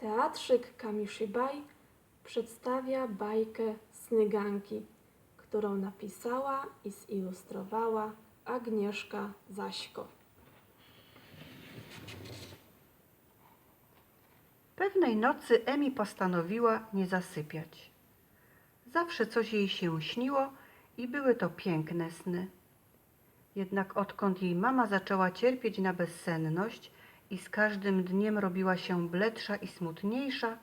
Teatrzyk Kamishibai przedstawia bajkę Snyganki, którą napisała i zilustrowała Agnieszka Zaśko. Pewnej nocy Emi postanowiła nie zasypiać. Zawsze coś jej się śniło i były to piękne sny. Jednak odkąd jej mama zaczęła cierpieć na bezsenność i z każdym dniem robiła się bledsza i smutniejsza,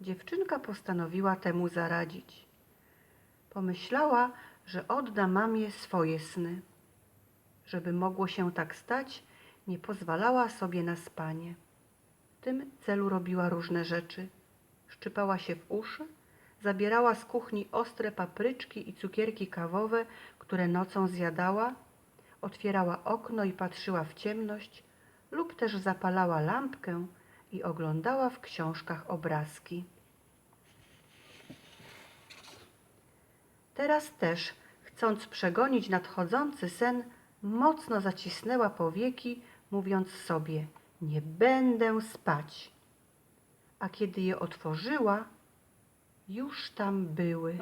dziewczynka postanowiła temu zaradzić. Pomyślała, że odda mamie swoje sny. Żeby mogło się tak stać, nie pozwalała sobie na spanie. W tym celu robiła różne rzeczy. Szczypała się w uszy, zabierała z kuchni ostre papryczki i cukierki kawowe, które nocą zjadała, otwierała okno i patrzyła w ciemność, lub też zapalała lampkę i oglądała w książkach obrazki. Teraz też, chcąc przegonić nadchodzący sen, mocno zacisnęła powieki, mówiąc sobie: Nie będę spać. A kiedy je otworzyła, już tam były.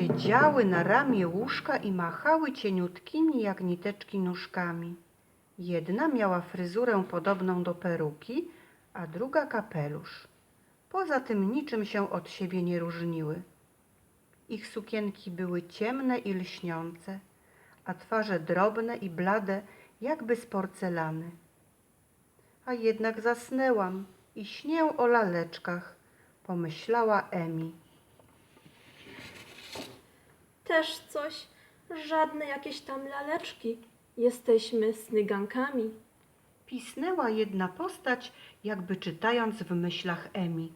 Siedziały na ramię łóżka i machały cieniutkimi jak niteczki nóżkami. Jedna miała fryzurę podobną do peruki, a druga kapelusz. Poza tym niczym się od siebie nie różniły. Ich sukienki były ciemne i lśniące, a twarze drobne i blade, jakby z porcelany. A jednak zasnęłam i śnię o laleczkach, pomyślała Emi. Też coś, żadne jakieś tam laleczki. Jesteśmy Snygankami. Pisnęła jedna postać, jakby czytając w myślach Emi.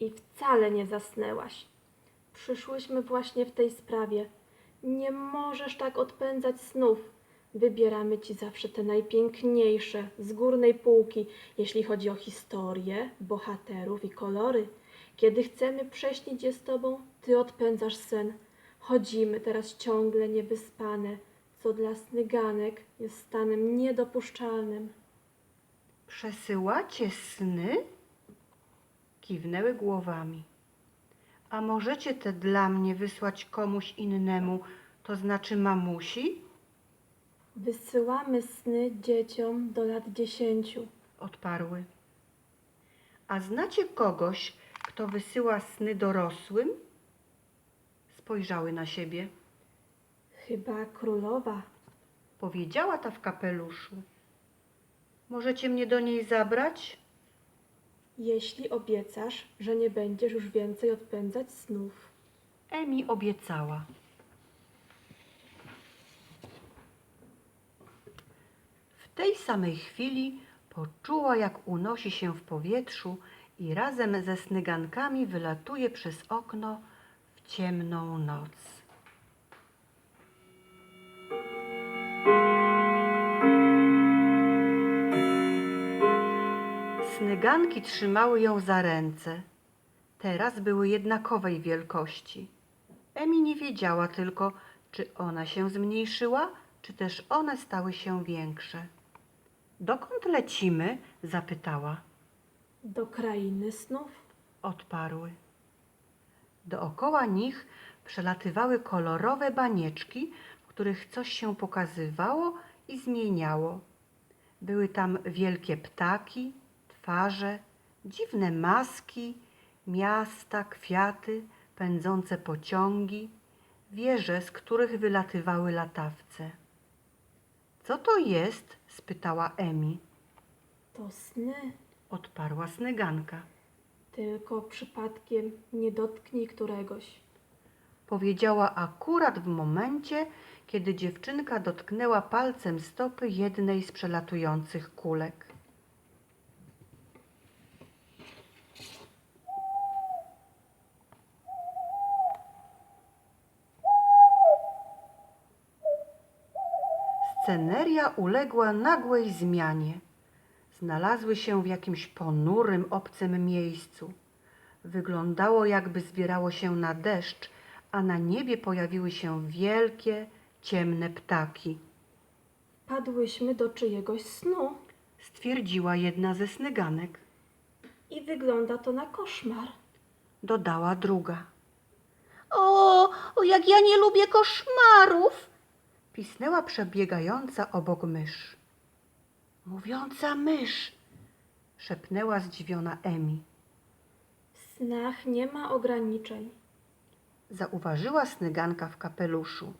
I wcale nie zasnęłaś. Przyszłyśmy właśnie w tej sprawie. Nie możesz tak odpędzać snów. Wybieramy ci zawsze te najpiękniejsze, z górnej półki, jeśli chodzi o historię, bohaterów i kolory. Kiedy chcemy prześnić je z tobą, ty odpędzasz sen. Chodzimy teraz ciągle niewyspane, co dla snyganek jest stanem niedopuszczalnym. Przesyłacie sny? Kiwnęły głowami. A możecie te dla mnie wysłać komuś innemu, to znaczy mamusi? Wysyłamy sny dzieciom do lat dziesięciu. Odparły. A znacie kogoś, kto wysyła sny dorosłym? Spojrzały na siebie. Chyba królowa. Powiedziała ta w kapeluszu. Możecie mnie do niej zabrać? Jeśli obiecasz, że nie będziesz już więcej odpędzać snów. Emi obiecała. W tej samej chwili poczuła, jak unosi się w powietrzu i razem ze snygankami wylatuje przez okno w ciemną noc. Snyganki trzymały ją za ręce. Teraz były jednakowej wielkości. Emi nie wiedziała tylko, czy ona się zmniejszyła, czy też one stały się większe. Dokąd lecimy? zapytała. Do krainy snów? Odparły. Dookoła nich przelatywały kolorowe banieczki, w których coś się pokazywało i zmieniało. Były tam wielkie ptaki, twarze, dziwne maski, miasta, kwiaty, pędzące pociągi, wieże, z których wylatywały latawce. Co to jest? spytała Emi. To sny. Odparła snyganka. Tylko przypadkiem nie dotknij któregoś. Powiedziała akurat w momencie, kiedy dziewczynka dotknęła palcem stopy jednej z przelatujących kulek. Sceneria uległa nagłej zmianie. Znalazły się w jakimś ponurym, obcym miejscu. Wyglądało, jakby zbierało się na deszcz, a na niebie pojawiły się wielkie, ciemne ptaki, Padłyśmy do czyjegoś snu stwierdziła jedna ze snyganek. i wygląda to na koszmar. Dodała druga. O, o, jak ja nie lubię koszmarów! Pisnęła przebiegająca obok mysz. Mówiąca mysz, szepnęła zdziwiona Emi. W snach nie ma ograniczeń. Zauważyła snyganka w kapeluszu.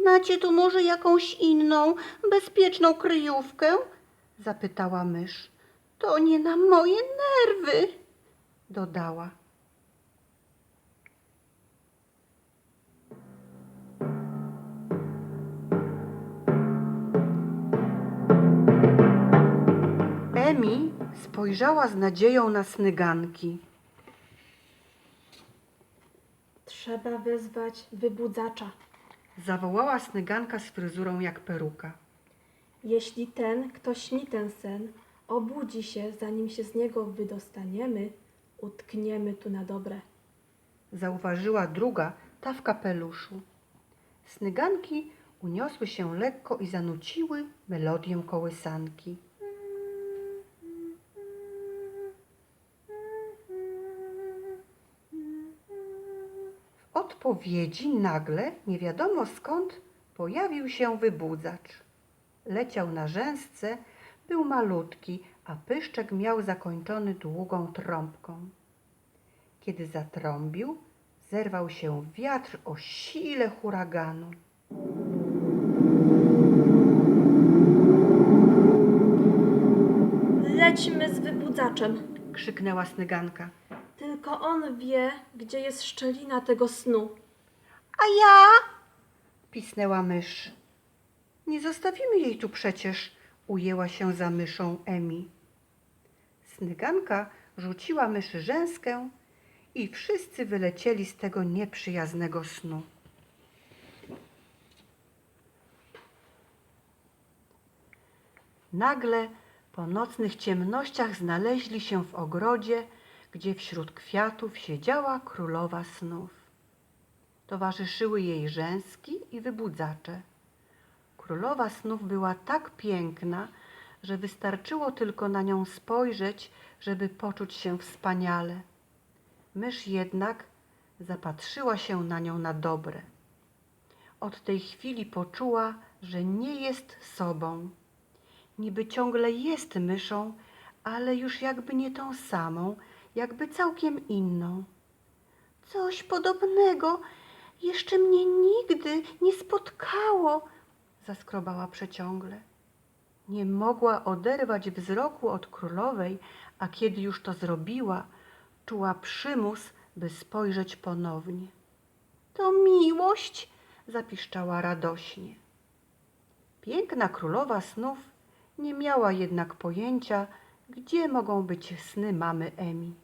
Znacie tu może jakąś inną, bezpieczną kryjówkę? Zapytała mysz. To nie na moje nerwy. Dodała. Emi spojrzała z nadzieją na snyganki. Trzeba wezwać wybudzacza. Zawołała snyganka z fryzurą jak peruka. Jeśli ten, kto śni ten sen, obudzi się, zanim się z niego wydostaniemy, utkniemy tu na dobre. Zauważyła druga, ta w kapeluszu. Snyganki uniosły się lekko i zanuciły melodię kołysanki. Odpowiedzi nagle, nie wiadomo skąd, pojawił się wybudzacz. Leciał na rzęsce, był malutki, a pyszczek miał zakończony długą trąbką. Kiedy zatrąbił, zerwał się wiatr o sile huraganu. Lećmy z wybudzaczem. Krzyknęła snyganka. Tylko on wie, gdzie jest szczelina tego snu. A ja? Pisnęła mysz. Nie zostawimy jej tu przecież, ujęła się za myszą Emi. Snyganka rzuciła myszy rzęskę i wszyscy wylecieli z tego nieprzyjaznego snu. Nagle po nocnych ciemnościach znaleźli się w ogrodzie, gdzie wśród kwiatów siedziała królowa snów. Towarzyszyły jej rzęski i wybudzacze. Królowa snów była tak piękna, że wystarczyło tylko na nią spojrzeć, żeby poczuć się wspaniale. Mysz jednak zapatrzyła się na nią na dobre. Od tej chwili poczuła, że nie jest sobą. Niby ciągle jest myszą, ale już jakby nie tą samą, jakby całkiem inną. Coś podobnego jeszcze mnie nigdy nie spotkało. zaskrobała przeciągle. Nie mogła oderwać wzroku od królowej, a kiedy już to zrobiła, czuła przymus, by spojrzeć ponownie. To miłość. Zapiszczała radośnie. Piękna królowa snów nie miała jednak pojęcia, gdzie mogą być sny mamy Emi.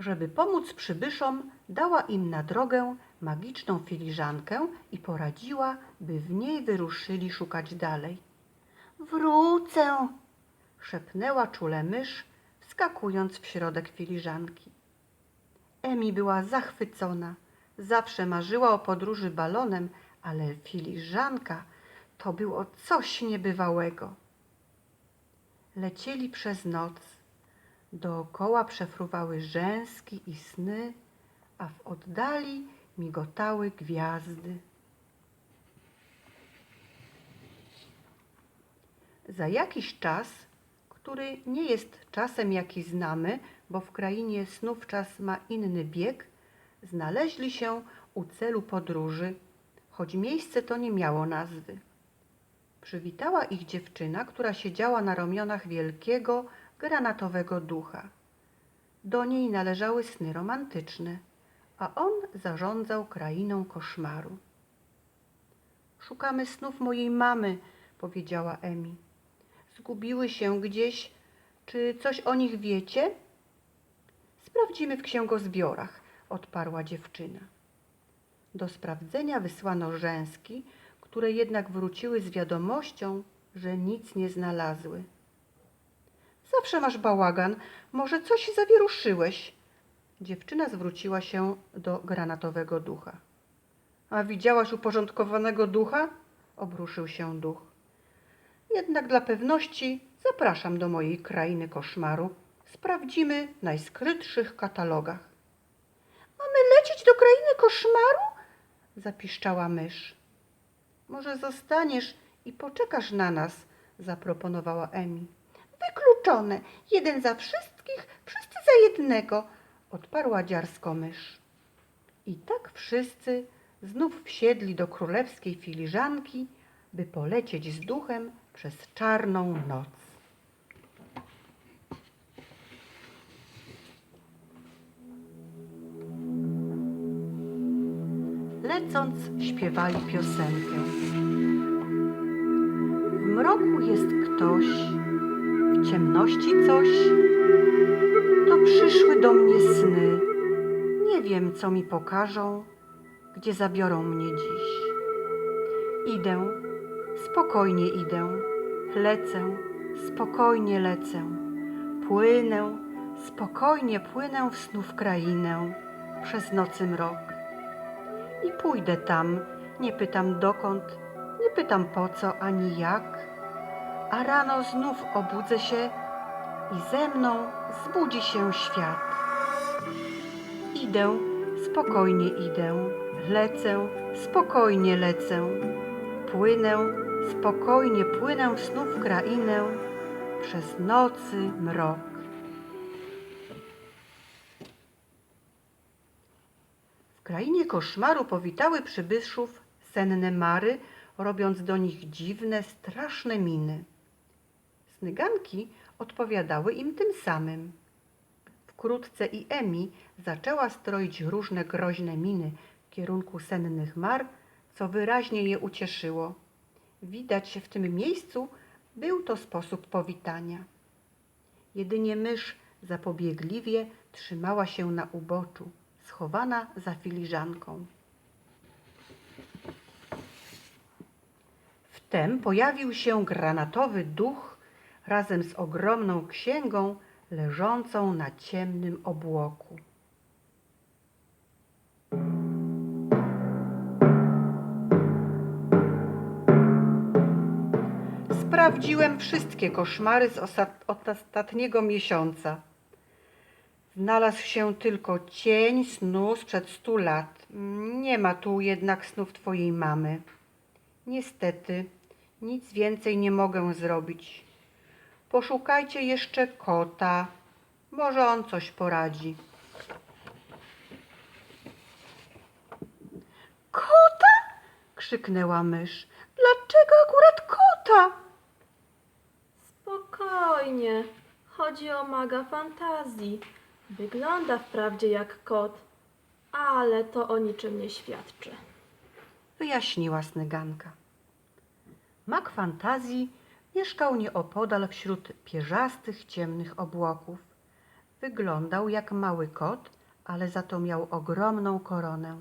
Żeby pomóc przybyszom, dała im na drogę magiczną filiżankę i poradziła, by w niej wyruszyli szukać dalej. Wrócę. Szepnęła czule mysz, wskakując w środek filiżanki. Emi była zachwycona. Zawsze marzyła o podróży balonem, ale filiżanka to było coś niebywałego. Lecieli przez noc. Dookoła przefruwały rzęski i sny, a w oddali migotały gwiazdy. Za jakiś czas, który nie jest czasem jaki znamy, bo w krainie snów czas ma inny bieg, znaleźli się u celu podróży, choć miejsce to nie miało nazwy. Przywitała ich dziewczyna, która siedziała na ramionach wielkiego, granatowego ducha. Do niej należały sny romantyczne, a on zarządzał krainą koszmaru. Szukamy snów mojej mamy, powiedziała Emi. Zgubiły się gdzieś. Czy coś o nich wiecie? Sprawdzimy w księgozbiorach, odparła dziewczyna. Do sprawdzenia wysłano rzęski, które jednak wróciły z wiadomością, że nic nie znalazły. Zawsze masz bałagan, może coś zawieruszyłeś, Dziewczyna zwróciła się do granatowego ducha. A widziałaś uporządkowanego ducha? Obruszył się duch. Jednak dla pewności zapraszam do mojej krainy koszmaru. Sprawdzimy w najskrytszych katalogach. Mamy lecieć do krainy koszmaru? Zapiszczała mysz. Może zostaniesz i poczekasz na nas, zaproponowała Emi. Jeden za wszystkich, wszyscy za jednego, odparła dziarsko mysz. I tak wszyscy znów wsiedli do królewskiej filiżanki, by polecieć z duchem przez czarną noc. Lecąc, śpiewali piosenkę. W mroku jest ktoś, ciemności coś. To przyszły do mnie sny. Nie wiem, co mi pokażą, gdzie zabiorą mnie dziś. Idę, spokojnie idę, lecę, spokojnie lecę. Płynę, spokojnie płynę w snów krainę, przez nocy mrok. I pójdę tam, nie pytam dokąd, nie pytam po co ani jak. A rano znów obudzę się i ze mną zbudzi się świat. Idę, spokojnie idę, lecę, spokojnie lecę. Płynę, spokojnie płynę snów krainę, przez nocy mrok. W krainie koszmaru powitały przybyszów senne mary, robiąc do nich dziwne, straszne miny. Snyganki odpowiadały im tym samym. Wkrótce i Emi zaczęła stroić różne groźne miny w kierunku sennych mar, co wyraźnie je ucieszyło. Widać w tym miejscu był to sposób powitania. Jedynie mysz zapobiegliwie trzymała się na uboczu, schowana za filiżanką. Wtem pojawił się granatowy duch razem z ogromną księgą leżącą na ciemnym obłoku. Sprawdziłem wszystkie koszmary z ostatniego miesiąca. Znalazł się tylko cień snu sprzed stu lat. Nie ma tu jednak snów twojej mamy. Niestety, nic więcej nie mogę zrobić. Poszukajcie jeszcze kota. Może on coś poradzi. Kota? krzyknęła mysz. Dlaczego akurat kota? Spokojnie. Chodzi o maga fantazji. Wygląda wprawdzie jak kot, ale to o niczym nie świadczy. wyjaśniła Snyganka. Mak fantazji mieszkał nieopodal wśród pierzastych, ciemnych obłoków. Wyglądał jak mały kot, ale za to miał ogromną koronę.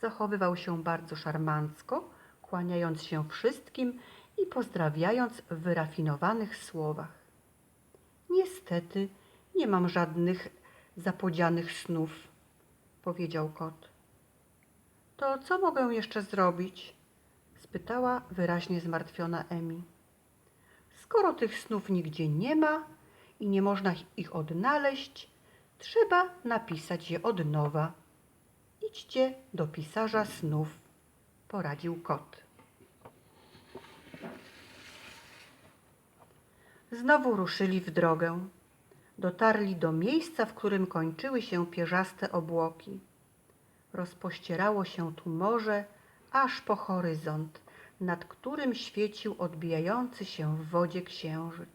Zachowywał się bardzo szarmancko, kłaniając się wszystkim i pozdrawiając w wyrafinowanych słowach. Niestety nie mam żadnych zapodzianych snów, powiedział kot. To co mogę jeszcze zrobić? spytała wyraźnie zmartwiona Emi. Skoro tych snów nigdzie nie ma i nie można ich odnaleźć, trzeba napisać je od nowa. Idźcie do pisarza snów, poradził kot. Znowu ruszyli w drogę. Dotarli do miejsca, w którym kończyły się pierzaste obłoki. Rozpościerało się tu morze aż po horyzont, nad którym świecił odbijający się w wodzie księżyc.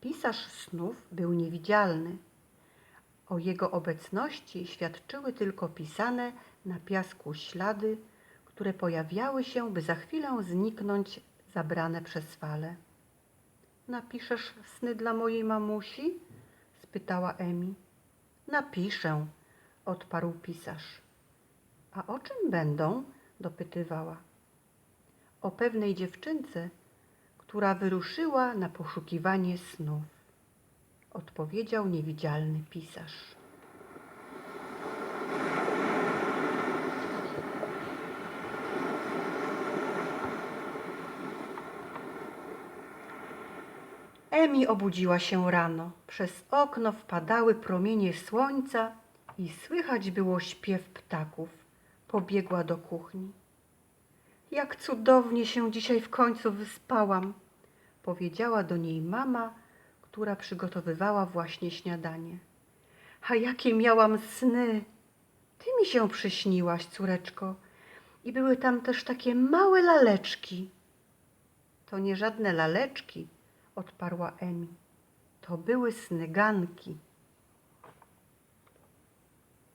Pisarz snów był niewidzialny. O jego obecności świadczyły tylko pisane na piasku ślady, które pojawiały się, by za chwilę zniknąć, zabrane przez fale. Napiszesz sny dla mojej mamusi? spytała Emi. Napiszę, odparł pisarz. A o czym będą? dopytywała o pewnej dziewczynce, która wyruszyła na poszukiwanie snów, odpowiedział niewidzialny pisarz. Emi obudziła się rano. Przez okno wpadały promienie słońca i słychać było śpiew ptaków. Pobiegła do kuchni. Jak cudownie się dzisiaj w końcu wyspałam, powiedziała do niej mama, która przygotowywała właśnie śniadanie. A jakie miałam sny! Ty mi się przyśniłaś, córeczko, i były tam też takie małe laleczki. To nie żadne laleczki, odparła Emi. To były snyganki.